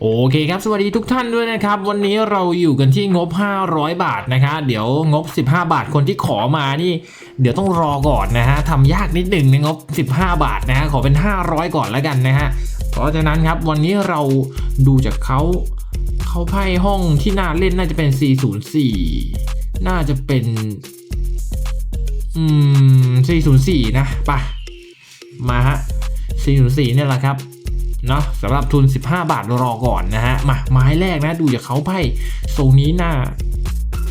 โอเคครับสวัสดีทุกท่านด้วยนะครับ วันนี้เราอยู่กันที่งบ 500 บาทนะคะเดี๋ยวงบ 15 บาทคนที่ขอมานี่ เดี๋ยวต้องรอก่อนนะฮะทำยากนิดหนึ่งในงบ 15 บาทนะฮะขอเป็น 500 ก่อนแล้วกันนะฮะเพราะฉะนั้นครับวันนี้เราดูจากเขาเขาไพ่ห้องที่น่าเล่นน่าจะเป็น 404 น่าจะเป็นอืม404 นะไปมาฮะ404เนี่ยแหละครับ เนาะสำหรับทุน 15 บาทรอก่อนนะฮะมาไม้แรกนะ ดูจากเขาไพ่ทรงนี้หน้า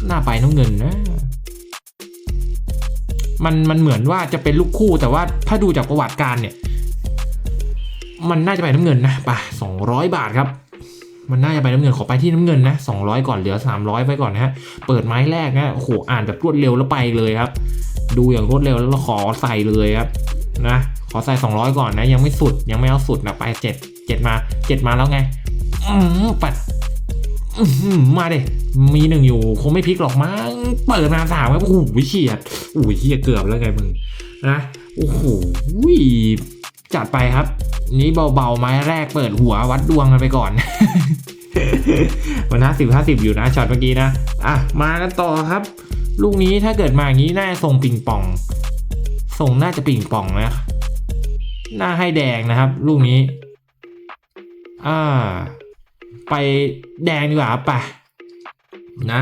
หน้าไปน้องเงินนะมันมันเหมือนว่าจะเป็นลูกคู่แต่ว่าถ้าดูจากประวัติการเนี่ย มันน่าจะไปน้ำเงินนะไป200บาทครับ มันน่าจะไปน้ำเงินขอไปที่น้ำเงินนะ200ก่อนเหลือ300ไปก่อนนะฮะเปิดไม้แรกนะโอ้โหอ่านแบบรวดเร็วแล้วไปเลยครับ ดูอย่างรวดเร็วแล้วขอใส่เลยครับนะ ขอใส่ 200 ก่อนนะ ยังไม่สุดยังไม่เอาสุดนะไปเจ็ดเจ็ดมาเจ็ดมาแล้วไงอืมปัดมาเดมีหนึ่งอยู่ คงไม่พลิกหรอกมั้งเปิดมาสามครับโอ้โหเฉียดโอ้โหเฉียดเกือบแล้วไงมึงนะโอ้โหจัดไปครับ นี้เบาๆไม้แรกเปิดหัววัดดวงกันไปก่อนมันห้าสิบห้าสิบอยู่นะช็อตเมื่อกี้นะอะมากันต่อครับ ลูกนี้ถ้าเกิดมาอย่างนี้น่าจะทรงปิงปองทรงน่าจะปิงปองนะ หน้าให้แดงนะครับ ลูกนี้ อ่า ไปแดงดีกว่าครับไปนะ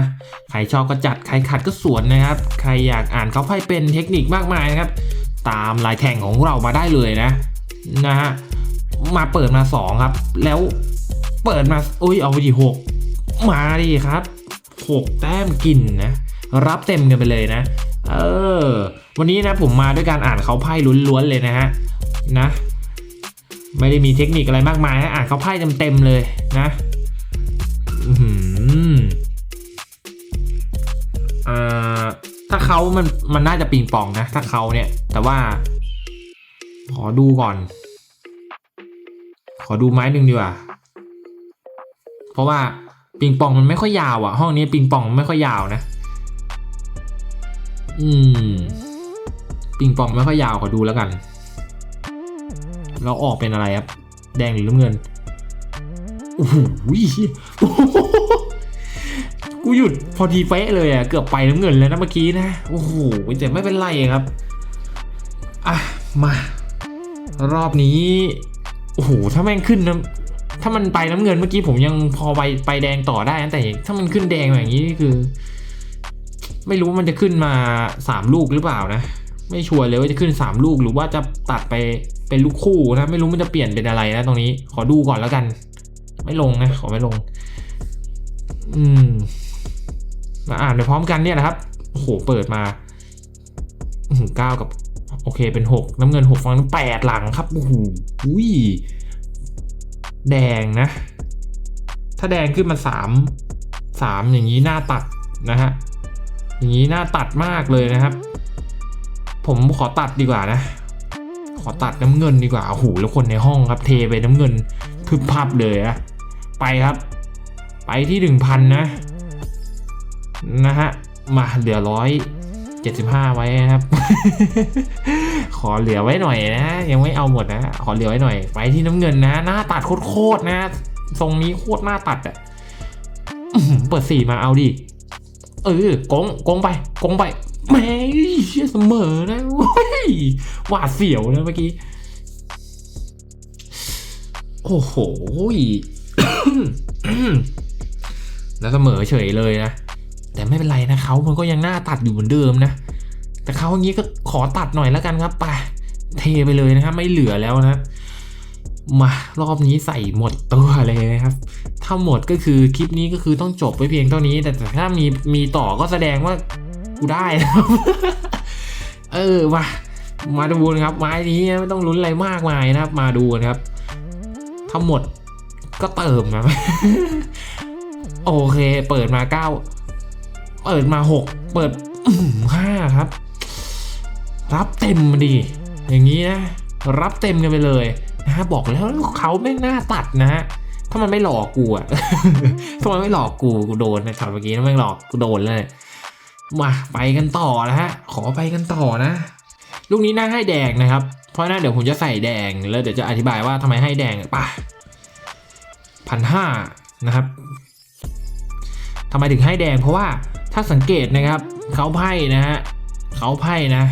ใครชอบก็จัดใครขัดก็สวนนะครับ ใครอยากอ่านเขาไพ่เป็นเทคนิคมากมายนะครับ ตามลายแทงของเรามาได้เลยนะนะฮะมาเปิดมาสองครับ แล้วเปิดมาโอ้ยเอาไปดีหกมาดิครับหกแต้มกินนะรับเต็มกันไปเลยนะ เออ วันนี้นะผมมาด้วยการอ่านเขาไพ่ล้วนๆเลยนะฮะ นะ ไม่ได้มีเทคนิคอะไรมากมายนะอ่านเขาไพ่เต็มๆเลยนะอือหือเอ่อถ้าเขามันมันน่าจะปิงปองนะ ถ้าเขาเนี่ย แต่ว่า ขอดูก่อน ขอดูไม้หนึ่งดีกว่า เพราะว่าปิงปองมันไม่ค่อยยาวอะห้องนี้ปิงปองมันไม่ค่อยยาวนะ อืม ปิงปองไม่ค่อยยาวขอดูแล้วกัน เราออกเป็นอะไรครับ แดงหรือน้ำเงินโอ้โหกูหยุดพอดีเป๊ะเลยอะ เกือบไปน้ำเงินแล้วนะเมื่อกี้นะ โอ้โหแต่ไม่เป็นไรครับ อะ มา รอบนี้ โอ้โห ถ้าแม่งขึ้นนะถ้ามันไปน้ำเงินเมื่อกี้ผมยังพอไปไปแดงต่อได้นะแต่ถ้ามันขึ้นแดงอย่างนี้นี่คือ ไม่รู้ว่ามันจะขึ้นมาสามลูกหรือเปล่านะ ไม่ชัวร์เลยว่าจะขึ้นสามลูกหรือว่าจะตัดไปเป็นลูกคู่นะไม่รู้มันจะเปลี่ยนเป็นอะไรนะตรงนี้ ขอดูก่อนแล้วกัน ไม่ลงนะ ขอไม่ลง อืมมาอ่านไปพร้อมกันเนี่ยนะครับโอ้โหเปิดมาเก้ากับโอเคเป็นหกน้ำเงินหกฟังแปดหลังครับโอ้โหอุ้ยแดงนะ ถ้าแดงขึ้นมาสามสามอย่างนี้หน้าตัดนะฮะอย่างนี้หน้าตัดมากเลยนะครับ ผมขอตัดดีกว่านะ ขอตัดน้ำเงินดีกว่าโอ้โหแล้วคนในห้องครับเทไปน้ำเงินพึบพับเลยอะไปครับ ไปที่หนึ่งพันนะ นะฮะ มาเหลือร้อยเจ็ดสิบห้าไว้นะครับ ขอเหลือไว้หน่อยนะ ยังไม่เอาหมดนะ ขอเหลือไว้หน่อย ไปที่น้ำเงินนะ หน้าตัดโคตรๆนะ ทรงนี้โคตรหน้าตัดอะเปิดสี่มาเอาดิ เออกงกงไปกงไป แม่เชี่ยเสมอนะเว้ยหวาดเสียวนะเมื่อกี้ โอ้โหแล้วเสมอเฉยเลยนะ แต่ไม่เป็นไรนะเขามันก็ยังหน้าตัดอยู่เหมือนเดิมนะ แต่เขาอย่างนี้ก็ขอตัดหน่อยแล้วกันครับไปเทไปเลยนะครับ ไม่เหลือแล้วนะมารอบนี้ใส่หมดตัวเลยนะครับ ถ้าหมดก็คือคลิปนี้ก็คือต้องจบไปเพียงเท่านี้ แต่ถ้ามีมีต่อก็แสดงว่า กูได้เออมามาดูนะครับ ไม้นี้ไม่ต้องลุ้นอะไรมากมายนะครับ มาดูนะครับถ้าหมดก็เติมนะโอเค เปิดมาเก้าเปิดมาหกเปิดห้าครับ รับเต็มมาดี อย่างนี้นะ รับเต็มกันไปเลยนะฮะบอกแล้วเขาไม่น่าตัดนะฮะถ้ามันไม่หลอกกูอะถ้ามันไม่หลอกกูกูโดนนะครับเมื่อกี้ถ้าไม่หลอกกูโดนเลย มาไปกันต่อนะฮะ ขอไปกันต่อนะ ลูกนี้น่าให้แดงนะครับ เพราะนั้นเดี๋ยวผมจะใส่แดงแล้วเดี๋ยวจะอธิบายว่าทำไมให้แดงป่ะพันห้านะครับทำไมถึงให้แดง เพราะว่าถ้าสังเกตนะครับเขาไพ่นะฮะเขาไพ่นะ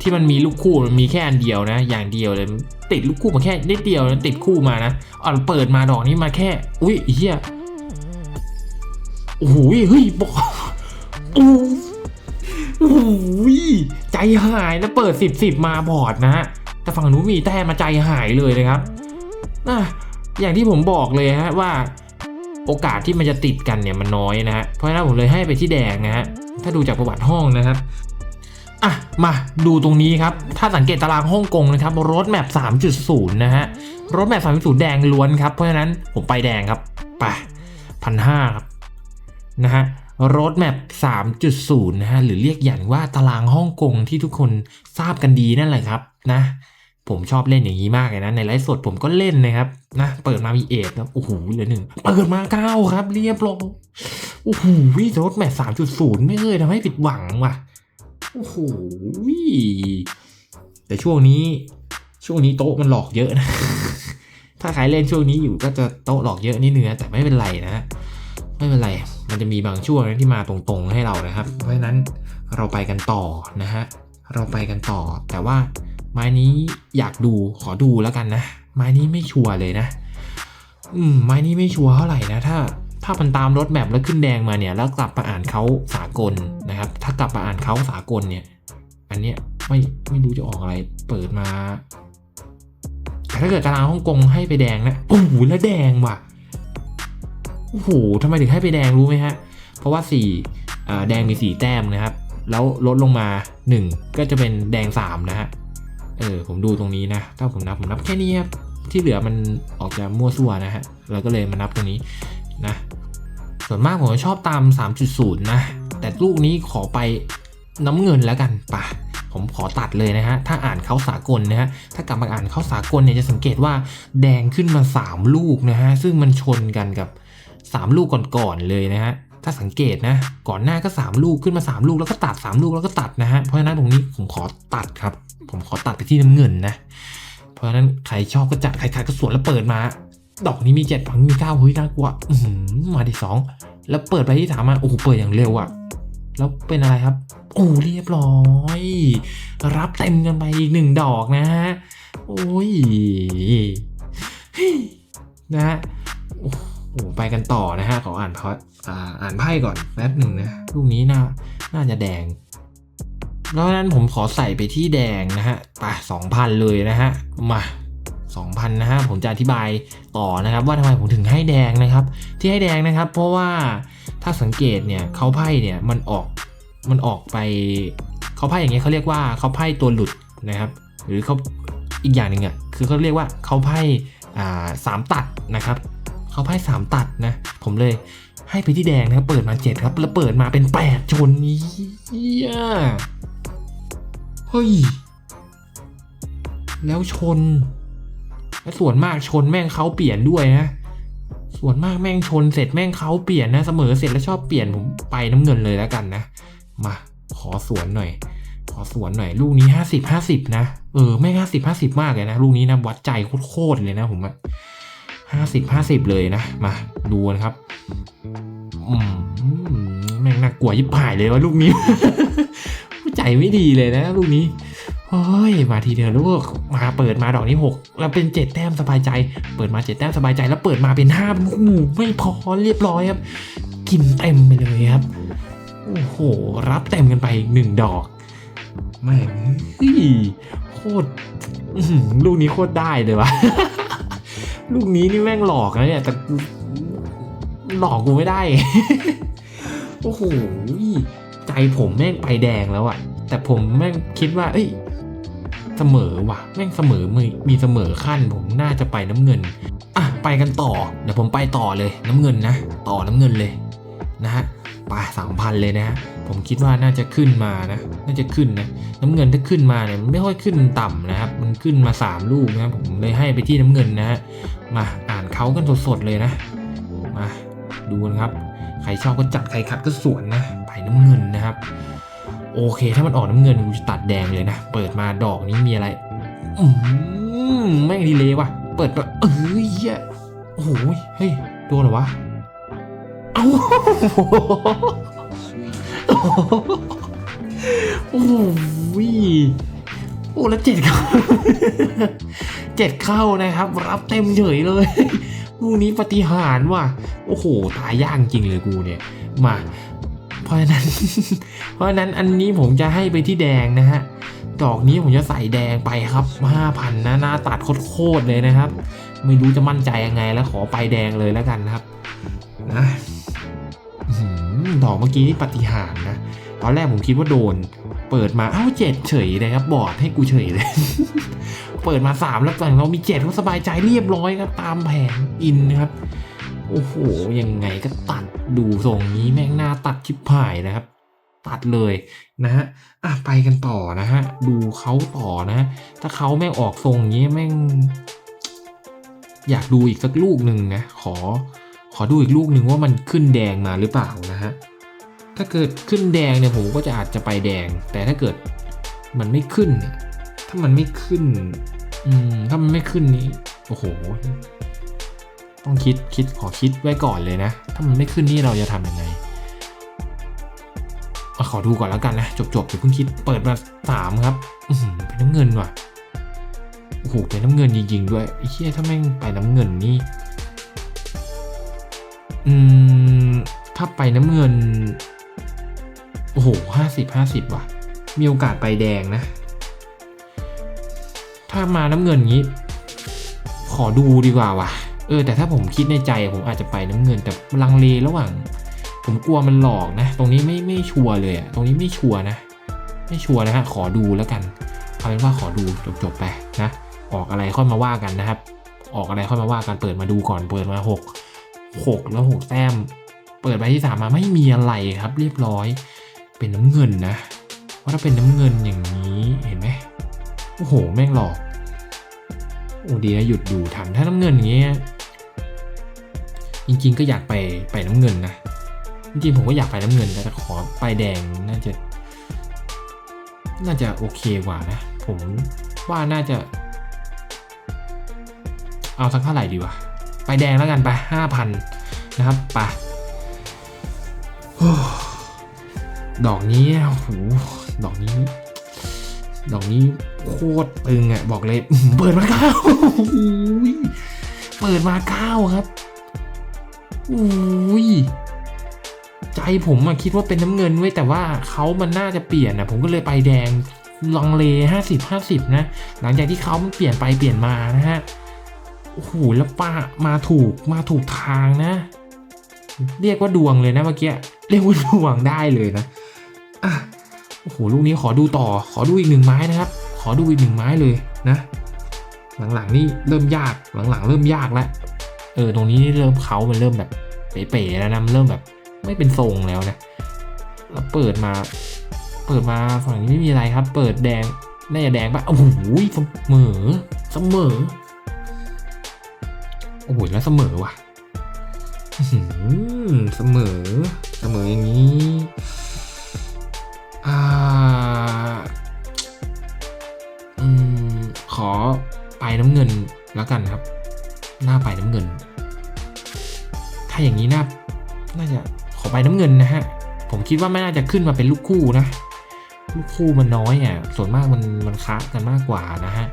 ที่มันมีลูกคู่มันมีแค่อันเดียวนะ อย่างเดียวเลยติดลูกคู่มาแค่นิดเดียวนะติดคู่มานะอ่อนเปิดมาดอกนี้มาแค่ อุ้ยเฮียโอ้โหเฮ้ยบอกโอ้ โหใจหายนะเปิดสิบสิบมาบอดนะฮะแต่ฝั่งนู้นมีแต้มมาใจหายเลยนะครับนะอย่างที่ผมบอกเลยฮะว่า โอกาสที่มันจะติดกันเนี่ยมันน้อยนะฮะเพราะฉะนั้นผมเลยให้ไปที่แดงนะฮะถ้าดูจากประวัติห้องนะครับอะมาดูตรงนี้ครับ ถ้าสังเกตตารางฮ่องกงนะครับรถแมพ3.0 นะฮะรถแมพ3.0 แดงล้วนครับ เพราะฉะนั้นผมไปแดงครับ ไปพันห้าครับนะฮะ รถแมพ3.0 นะฮะ หรือเรียกอย่างว่าตารางฮ่องกงที่ทุกคนทราบกันดีนั่นแหละครับนะ ผมชอบเล่นอย่างนี้มากเลยนะ ในไลฟ์สดผมก็เล่นนะครับนะ เปิดมามีเอ็ดครับ โอ้โหเหลือหนึ่ง เปิดมาเก้าครับ เรียบร้อยโอ้โหรถแมพ3.0 ไม่เคยทำให้ผิดหวังว่ะ โอ้โหแต่ช่วงนี้ช่วงนี้โต๊ะมันหลอกเยอะนะ ถ้าใครเล่นช่วงนี้อยู่ก็จะโต๊ะหลอกเยอะนิดนึงแต่ไม่เป็นไรนะ ไม่เป็นไร มันจะมีบางช่วงที่มาตรงๆให้เรานะครับ เพราะฉะนั้นเราไปกันต่อนะฮะเราไปกันต่อ แต่ว่าไม้นี้อยากดูขอดูแล้วกันนะ ไม้นี้ไม่ชัวร์เลยนะ อืมไม้นี้ไม่ชัวร์เท่าไหร่นะถ้าถ้ามันตามรถแมพแล้วขึ้นแดงมาเนี่ยแล้วกลับมาอ่านเขาสากลนะครับ ถ้ากลับมาอ่านเขาสากลเนี่ย อันเนี้ยไม่ไม่รู้จะออกอะไร เปิดมาแต่ถ้าเกิดตารางฮ่องกงให้ไปแดงนะโอ้โหแล้วแดงว่ะ โอ้โหทำไมถึงให้ไปแดงรู้ไหมฮะ เพราะว่าสีแดงมีสีแต้มนะครับ แล้วลดลงมาหนึ่งก็จะเป็นแดงสามนะฮะ เออ ผมดูตรงนี้นะ ถ้าผมนับผมนับแค่นี้ครับ ที่เหลือมันออกจะมั่วซั่วนะฮะ เราก็เลยมานับตรงนี้นะ ส่วนมากผมชอบตาม 3.0 นะ แต่ลูกนี้ขอไปน้ำเงินแล้วกันป่ะผมขอตัดเลยนะฮะ ถ้าอ่านเขาสากลนะฮะ ถ้ากลับมาอ่านเขาสากลเนี่ยจะสังเกตว่าแดงขึ้นมา 3 ลูกนะฮะ ซึ่งมันชนกันกับ 3 ลูกก่อนๆเลยนะฮะถ้าสังเกตนะก่อนหน้าก็ 3 ลูกขึ้นมา 3 ลูกแล้วก็ตัด 3 ลูกแล้วก็ตัดนะฮะเพราะฉะนั้นตรงนี้ผมขอตัดครับ ผมขอตัดไปที่น้ำเงินนะ เพราะฉะนั้นใครชอบก็จัดใครๆก็สวนแล้วเปิดมา ดอกนี้มีเจ็ดฝั่งมีเก้าเฮ้ยน่ากลัวมาที่สองแล้วเปิดไปที่สามมาโอ้โหเปิดอย่างเร็วอะแล้วเป็นอะไรครับโอ้เรียบร้อย รับเต็มกันไปอีกหนึ่งดอกนะฮะโอ้ยเฮ้ยนะฮะ โอ้ไปกันต่อนะฮะ ขออ่านพออ่าอ่านไพ่ก่อนแป๊บหนึ่งนะ ลูกนี้น่า น่าจะแดงแล้วนั้นผมขอใส่ไปที่แดงนะฮะไปสองพันเลยนะฮะ มาสองพันนะฮะผมจะอธิบายต่อนะครับว่าทำไมผมถึงให้แดงนะครับ ที่ให้แดงนะครับ เพราะว่าถ้าสังเกตเนี่ยเขาไพ่เนี่ยมันออกมันออกไปเขาไพ่อย่างเงี้ยเขาเรียกว่าเขาไพ่ตัวหลุดนะครับ หรือเขาอีกอย่างหนึ่งอะคือเขาเรียกว่าเขาไพ่อ่าสามตัดนะครับ เขาไพ่สามตัดนะ ผมเลยให้ไปที่แดงนะครับ เปิดมาเจ็ดครับ แล้วเปิดมาเป็นแปดชนนี้เฮ้ย แล้วชน และส่วนมากชนแม่งเขาเปลี่ยนด้วยนะ ส่วนมากแม่งชนเสร็จแม่งเขาเปลี่ยนนะ เสมอเสร็จแล้วชอบเปลี่ยนผมไปน้ำเงินเลยแล้วกันนะ มาขอสวนหน่อย ขอสวนหน่อย ลูกนี้ห้าสิบห้าสิบนะ เออแม่งห้าสิบห้าสิบมากเลยนะ ลูกนี้นะวัดใจโคตรเลยนะผมอะ ห้าสิบห้าสิบเลยนะ มาดูนะครับอืมแม่งน่ากลัวยิบหายเลยว่าลูกนี้ใจไม่ดีเลยนะลูกนี้เฮ้ยมาทีเดียวลูกมาเปิดมาดอกนี้หกแล้วเป็นเจ็ดแต้มสบายใจ เปิดมาเจ็ดแต้มสบายใจแล้วเปิดมาเป็นห้าโอ้โหไม่พอเรียบร้อยครับ กินเต็มไปเลยครับโอ้โห รับเต็มกันไปหนึ่งดอกแม่งโคตรอื้อหือลูกนี้โคตรได้เลยวะ ลูกนี้นี่แม่งหลอกนะเนี่ยแต่หลอกกูไม่ได้ โอ้โหใจผมแม่งไปแดงแล้วอะแต่ผมแม่งคิดว่า เอ้ยเสมอว่ะ แม่งเสมอมีมีเสมอขั้น ผมน่าจะไปน้ำเงินอะไปกันต่อ เดี๋ยวผมไปต่อเลย น้ำเงินนะ ต่อน้ำเงินเลยนะฮะ ไปสามพันเลยนะฮะผมคิดว่าน่าจะขึ้นมานะ น่าจะขึ้นนะ น้ำเงินถ้าขึ้นมาเนี่ยมันไม่ค่อยขึ้นต่ำนะครับ มันขึ้นมาสามลูกนะครับผมเลยให้ไปที่น้ำเงินนะฮะ มาอ่านเขากันสดๆเลยนะ มาดูนะครับ ใครชอบก็จัดใครคัดก็สวนนะ ไปน้ำเงินนะครับ โอเค ถ้ามันออกน้ำเงินกูจะตัดแดงเลยนะ เปิดมาดอกนี้มีอะไร อืมแม่งดีเลยว่ะ เปิดมาเอ้ยโอ้โห เฮ้ยโดนเหรอวะ เอ้าโอ้โหโอ้แล้วเจ็ดเข้าเจ็ดเข้านะครับ รับเต็มเฉยเลยลูนี้ปฏิหารว่ะ โอ้โห ตายยากจริงเลยกูเนี่ย มา เพราะฉะนั้น เพราะฉะนั้นอันนี้ผมจะให้ไปที่แดงนะฮะ ดอกนี้ผมจะใส่แดงไปครับห้าพันนะหน้าตัดโคตรเลยนะครับ ไม่รู้จะมั่นใจยังไงแล้วขอไปแดงเลยแล้วกันนะครับ นะ ดอกเมื่อกี้นี่ปฏิหารนะ ตอนแรกผมคิดว่าโดน เปิดมาเอ้าเจ็ดเฉยเลยครับบอร์ดให้กูเฉยเลย เปิดมาสามแล้วฝั่งเรามีเจ็ดก็สบายใจเรียบร้อยครับตามแผนอินนะครับ โอ้โหยังไงก็ตัดดูทรงนี้แม่งหน้าตัดชิบหายนะครับ ตัดเลยนะฮะอะไปกันต่อนะฮะดูเขาต่อนะะถ้าเขาแม่งออกทรงนี้แม่ง อยากดูอีกสักลูกหนึ่งนะขอ อดูอีกลูกหนึ่งว่ามันขึ้นแดงมาหรือเปล่านะฮะ ถ้าเกิดขึ้นแดงเนี่ยผมก็จะอาจจะไปแดง แต่ถ้าเกิดมันไม่ขึ้นเนี่ยถ้ามันไม่ขึ้น อืม ถ้ามันไม่ขึ้นนี้ โอ้โห ต้องคิดคิดขอคิดไว้ก่อนเลยนะ ถ้ามันไม่ขึ้นนี่เราจะทำยังไงอะขอดูก่อนแล้วกันนะ จบจบๆอย่าเพิ่งคิดเปิดมาสามครับอืเป็นน้ำเงินว่ะโอ้โหเป็นน้ำเงินจริงๆด้วยไอ้เหี้ยถ้าแม่งไปน้ำเงินนี่ อืม ถ้าไปน้ำเงิน โอ้โหห้าสิบห้าสิบว่ะ มีโอกาสไปแดงนะ ถ้ามาน้ำเงินงี้ ขอดูดีกว่าว่ะ เออ แต่ถ้าผมคิดในใจผมอาจจะไปน้ำเงิน แต่ลังเลระหว่าง ผมกลัวมันหลอกนะ ตรงนี้ไม่ไม่ชัวร์เลยอะตรงนี้ไม่ชัวร์นะ ไม่ชัวร์นะฮะ ขอดูแล้วกันเอาเป็นว่าขอดูจบๆไปนะ ออกอะไรค่อยมาว่ากันนะครับ ออกอะไรค่อยมาว่ากัน เปิดมาดูก่อน เปิดมาหก หกแล้วหกแต้ม เปิดใบที่สามมาไม่มีอะไรครับ เรียบร้อย เป็นน้ำเงินนะว่าถ้าเป็นน้ำเงินอย่างนี้เห็นไหมโอ้โห แม่งหลอก โอ้ดีนะหยุดดูทันถ้าน้ำเงินอย่างเงี้ยจริง ๆ ก็อยากไปไปน้ำเงินนะจริงๆผมก็อยากไปน้ำเงินแต่ขอไปแดงน่าจะ น่าจะโอเคกว่านะ ผมว่าน่าจะ เอาสักเท่าไหร่ดีวะ ไปแดงแล้วกันไปห้าพันนะครับไปโอ้ดอกนี้โอ้โหดอกนี้ ดอกนี้โคตรตึงอะบอกเลยเปิดมาเก้าโอ้โหเปิดมาเก้าครับอุ้ยใจผมอะคิดว่าเป็นน้ำเงินไว้แต่ว่าเขามันน่าจะเปลี่ยนอะผมก็เลยไปแดงลังเลห้าสิบห้าสิบนะ หลังจากที่เขามันเปลี่ยนไปเปลี่ยนมานะฮะ โอ้โหแล้วป้ามาถูกมาถูกทางนะ เรียกว่าดวงเลยนะเมื่อกี้เรียกว่าดวงได้เลยนะอะโอ้โหลูกนี้ขอดูต่อ ขอดูอีกหนึ่งไม้นะครับ ขอดูอีกหนึ่งไม้เลยนะ หลังๆนี่เริ่มยากหลังๆ เริ่มยากแล้วเออตรงนี้เริ่มเขามันเริ่มแบบเป๋ๆแล้วนะมันเริ่มแบบไม่เป็นทรงแล้วนะแล้วเปิดมา เปิดมาฝั่งนี้ไม่มีอะไรครับ เปิดแดงน่าจะแดงปะโอ้โหเสมอเสมอ อ้โหแล้วเสมอว่ะเสมอ เสมออย่างนี้อ่าอืมขอไปน้ำเงินแล้วกันครับ หน้าไปน้ำเงิน ถ้าอย่างนี้น่าน่าจะขอไปน้ำเงินนะฮะ ผมคิดว่าไม่น่าจะขึ้นมาเป็นลูกคู่นะ ลูกคู่มันน้อยอะ ส่วนมากมันมันค้ากันมากกว่านะฮะ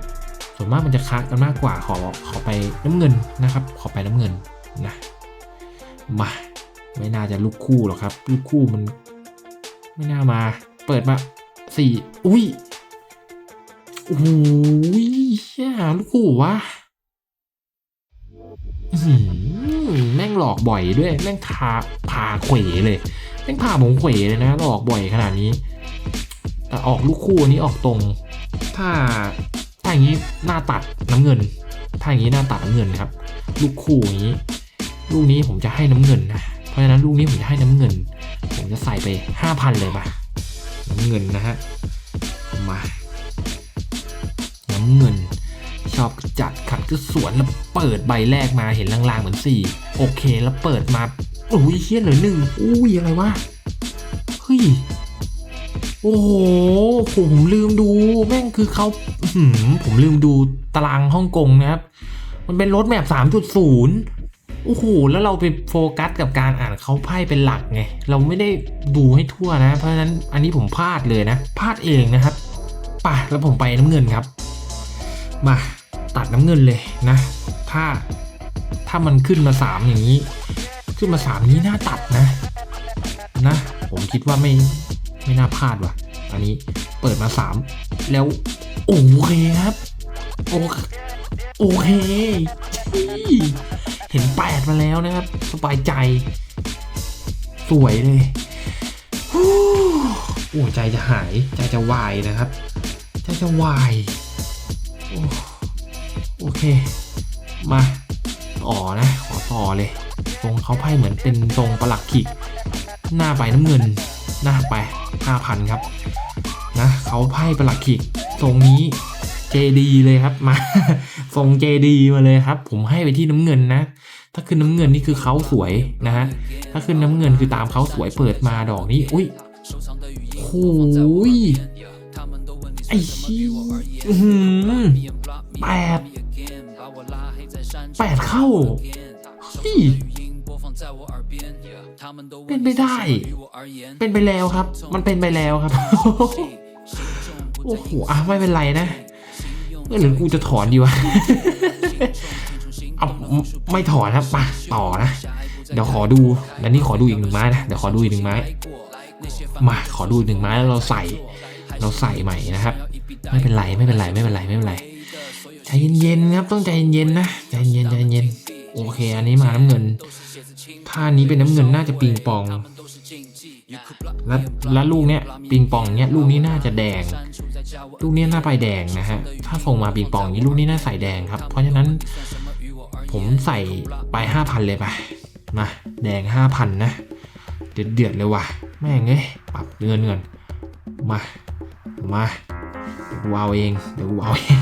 ส่วนมากมันจะค้ากันมากกว่าขอขอไปน้ำเงินนะครับ ขอไปน้ำเงินนะมาไม่น่าจะลูกคู่หรอกครับ ลูกคู่มัน ไม่น่ามา เปิดมาสี่อุ้ยโอ้ยเชี่ลูกคู่วะแม่งหลอกบ่อยด้วย แม่งพาพาเขวเลย แม่งพาผมเขวเลยนะ หลอกบ่อยขนาดนี้ แต่ออกลูกคู่อันนี้ออกตรง ถ้าาอย่างนี้หน้าตัดน้ำเงิน ถ้าอย่างนี้หน้าตัดน้ำเงินครับ ลูกคู่อย่างนี้ ลูกนี้ผมจะให้น้ำเงินนะ เพราะฉะนั้นลูกนี้ผมจะให้น้ำเงิน ผมจะใส่ไปห้าพันเลยปะน้ำเงินนะฮะ มา น้ำเงิน ชอบจัดขัดก็สวนแล้วเปิดใบแรกมาเห็นลางๆเหมือนสี่โอเค แล้วเปิดมาโอ้ยเฮี้ยเหลือหนึ่งอุ้ยอะไรวะ เฮ้ย โอ้โห ผมลืมดู แม่งคือเขาหือผมลืมดูตารางฮ่องกงนะครับ มันเป็นรถแมพสามจุดศูนย์โอ้โห แล้วเราไปโฟกัสกับการอ่านเขาไพ่เป็นหลักไง เราไม่ได้ดูให้ทั่วนะ เพราะฉะนั้นอันนี้ผมพลาดเลยนะ พลาดเองนะครับป่ะแล้วผมไปน้ำเงินครับ มาตัดน้ำเงินเลยนะ ถ้าถ้ามันขึ้นมาสามอย่างนี้ ขึ้นมาสามนี้น่าตัดนะ นะ ผมคิดว่าไม่ ไม่น่าพลาดว่ะ อันนี้เปิดมาสามแล้ว โอเคครับ โอเคโอเค เห็นแปดมาแล้วนะครับ สบายใจ สวยเลยโอ้ใจจะหาย ใจจะวายนะครับ ใจจะวายโอ้โอเค มาต่อนะ ขอต่อเลย ตรงเขาไพ่เหมือนเป็นตรงประหลักขิกหน้าไปน้ำเงิน น้าไปห้าพันครับนะเขาไพ่ประหลักขิกตรงนี้ JD เลยครับมาทรง JD มาเลยครับ ผมให้ไปที่น้ำเงินนะ ถ้าขึ้นน้ำเงินนี่คือเขาสวยนะฮะถ้าขึ้นน้ำเงินคือตามเขาสวยเปิดมาดอกนี้อุ้ยโอ้ยไอ้ชี้แปดแปดเข้าเฮ้ย เป็นไปได้ เป็นไปแล้วครับ มันเป็นไปแล้วครับ โอ้โหอะไม่เป็นไรนะเออหรือกูจะถอนดีวะเอาไม่ถอนครับมาต่อนะ เดี๋ยวขอดูเดี๋ยวนี้ขอดูอีกหนึ่งไม้นะ เดี๋ยวขอดูอีกหนึ่งไม้ มาขอดูอีกหนึ่งไม้แล้วเราใส่ เราใส่ใหม่นะครับ ไม่เป็นไรไม่เป็นไรไม่เป็นไรไม่เป็นไร ใจเย็นๆครับต้องใจเย็นๆนะ ใจเย็นใจเย็น โอเค อันนี้มาน้ำเงินท่านี้เป็นน้ำเงินน่าจะปิงปอง แล้วแล้วลูกเนี้ยปิงปองเนี้ยลูกนี้น่าจะแดง ลูกนี้น่าไปแดงนะฮะ ถ้าส่งมาปิงปองนี้ลูกนี้น่าใส่แดงครับ เพราะฉะนั้นผมใส่ไปห้าพันเลยไป มาแดงห้าพันนะ เดือดเดือดเลยว่ะ แม่งเอ้ยปรับเงินเงินมา มาเดี๋ยวกูเอาเอง เดี๋ยวกูเอาเอง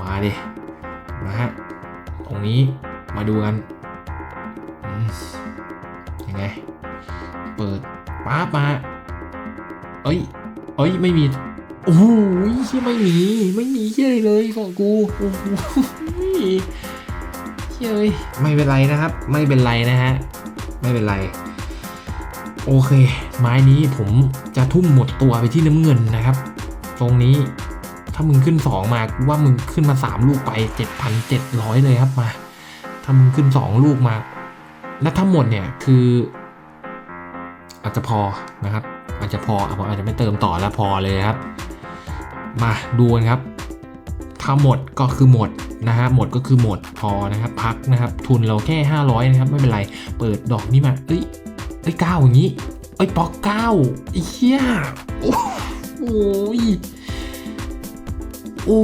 มาดิ มาฮะ ตรงนี้ มาดูกันอืมยังไง เปิดป๊าบมาเอ้ย เอ้ย ไม่มี โอ้โหเชี่ยไม่มี ไม่มีเชี่ยอะไรเลยของกู โอ้โหเชี่ยเลยไม่เป็นไรนะครับ ไม่เป็นไรนะฮะ ไม่เป็นไร โอเค ไม้นี้ผมจะทุ่มหมดตัวไปที่น้ำเงินนะครับ ตรงนี้ถ้ามึงขึ้นสองมากูว่ามึงขึ้นมาสามลูกไปเจ็ดพันเจ็ดร้อยเลยครับมา ถ้ามึงขึ้นสองลูกมา แล้วทั้งหมดเนี่ยคือ อาจจะพอนะครับ อาจจะพอผมอาจจะไม่เติมต่อแล้วพอเลยครับ มาดูกันครับ ถ้าหมดก็คือหมดนะฮะหมดก็คือหมดพอนะครับ พักนะครับ ทุนเราแค่ 500 นะครับ ไม่เป็นไร เปิดดอกนี้มาเอ้ยเอ้ยเก้าอย่างนี้เอ้ยป๊อกเก้าไอ้เหี้ยโอ้ยโอ้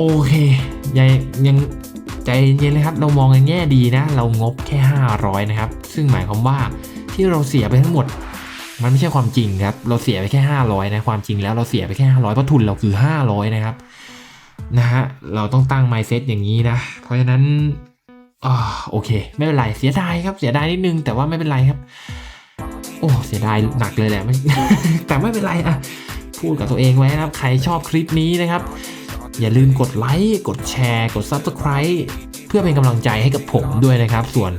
โอเคยังยังใจเย็นเลยครับ เรามองในแง่ดีนะ เรางบแค่ 500 นะครับ ซึ่งหมายความว่าที่เราเสียไปทั้งหมด มันไม่ใช่ความจริงครับ เราเสียไปแค่ 500 นะ ความจริงแล้วเราเสียไปแค่ 500เพราะทุนเราคือ 500 นะครับ นะฮะ เราต้องตั้ง mindset อย่างนี้นะ เพราะฉะนั้นอโอเค ไม่เป็นไร เสียดายครับ เสียดายนิดนึง แต่ว่าไม่เป็นไรครับ โอ้ เสียดายหนักเลยแหละแต่ไม่เป็นไรอะ พูดกับตัวเองไว้นะครับ ใครชอบคลิปนี้นะครับ อย่าลืมกดไลค์กดแชร์ กด Subscribe เพื่อเป็นกำลังใจให้กับผมด้วยนะครับ ส่วน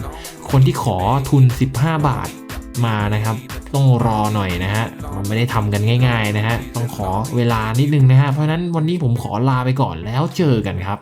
คนที่ขอทุน 15 บาทมานะครับ ต้องรอหน่อยนะฮะมันไม่ได้ทำกันง่าย ๆ นะฮะต้องขอเวลานิดนึงนะฮะเพราะฉะนั้นวันนี้ผมขอลาไปก่อนแล้วเจอกันครับ